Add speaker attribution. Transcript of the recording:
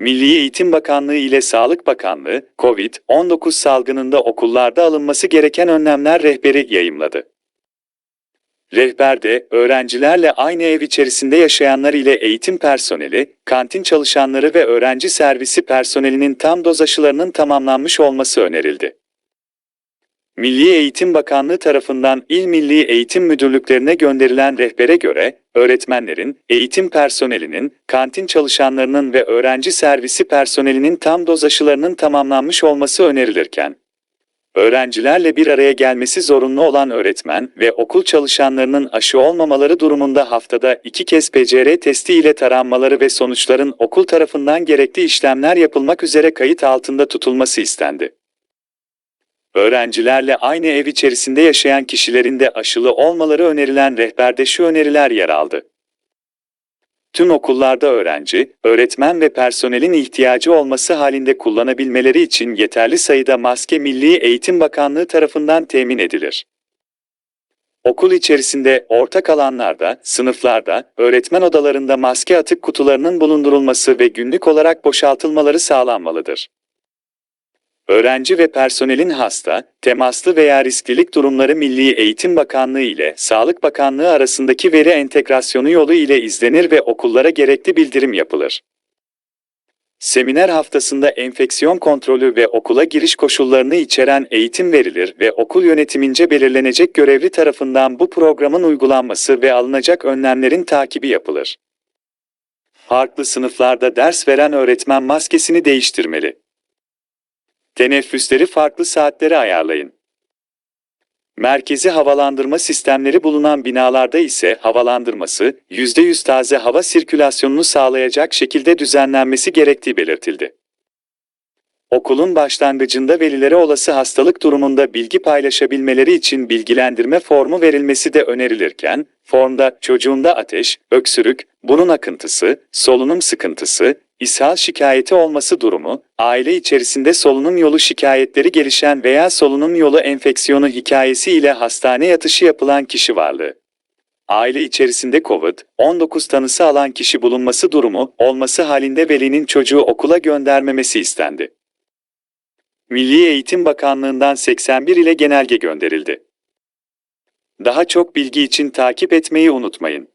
Speaker 1: Milli Eğitim Bakanlığı ile Sağlık Bakanlığı, COVID-19 salgınında okullarda alınması gereken önlemler rehberi yayımladı. Rehberde, öğrencilerle aynı ev içerisinde yaşayanlar ile eğitim personeli, kantin çalışanları ve öğrenci servisi personelinin tam doz aşılarının tamamlanmış olması önerildi. Milli Eğitim Bakanlığı tarafından İl Milli Eğitim Müdürlüklerine gönderilen rehbere göre, öğretmenlerin, eğitim personelinin, kantin çalışanlarının ve öğrenci servisi personelinin tam doz aşılarının tamamlanmış olması önerilirken, öğrencilerle bir araya gelmesi zorunlu olan öğretmen ve okul çalışanlarının aşı olmamaları durumunda haftada iki kez PCR testi ile taranmaları ve sonuçların okul tarafından gerekli işlemler yapılmak üzere kayıt altında tutulması istendi. Öğrencilerle aynı ev içerisinde yaşayan kişilerin de aşılı olmaları önerilen rehberde şu öneriler yer aldı. Tüm okullarda öğrenci, öğretmen ve personelin ihtiyacı olması halinde kullanabilmeleri için yeterli sayıda maske Milli Eğitim Bakanlığı tarafından temin edilir. Okul içerisinde ortak alanlarda, sınıflarda, öğretmen odalarında maske atık kutularının bulundurulması ve günlük olarak boşaltılmaları sağlanmalıdır. Öğrenci ve personelin hasta, temaslı veya risklilik durumları Milli Eğitim Bakanlığı ile Sağlık Bakanlığı arasındaki veri entegrasyonu yolu ile izlenir ve okullara gerekli bildirim yapılır. Seminer haftasında enfeksiyon kontrolü ve okula giriş koşullarını içeren eğitim verilir ve okul yönetimince belirlenecek görevli tarafından bu programın uygulanması ve alınacak önlemlerin takibi yapılır. Farklı sınıflarda ders veren öğretmen maskesini değiştirmeli. Teneffüsleri farklı saatlere ayarlayın. Merkezi havalandırma sistemleri bulunan binalarda ise havalandırması, %100 taze hava sirkülasyonunu sağlayacak şekilde düzenlenmesi gerektiği belirtildi. Okulun başlangıcında velilere olası hastalık durumunda bilgi paylaşabilmeleri için bilgilendirme formu verilmesi de önerilirken, formda çocuğunda ateş, öksürük, burun akıntısı, solunum sıkıntısı, ishal şikayeti olması durumu, aile içerisinde solunum yolu şikayetleri gelişen veya solunum yolu enfeksiyonu hikayesi ile hastane yatışı yapılan kişi varlığı. Aile içerisinde COVID-19 tanısı alan kişi bulunması durumu olması halinde velinin çocuğu okula göndermemesi istendi. Milli Eğitim Bakanlığı'ndan 81 ile genelge gönderildi. Daha çok bilgi için takip etmeyi unutmayın.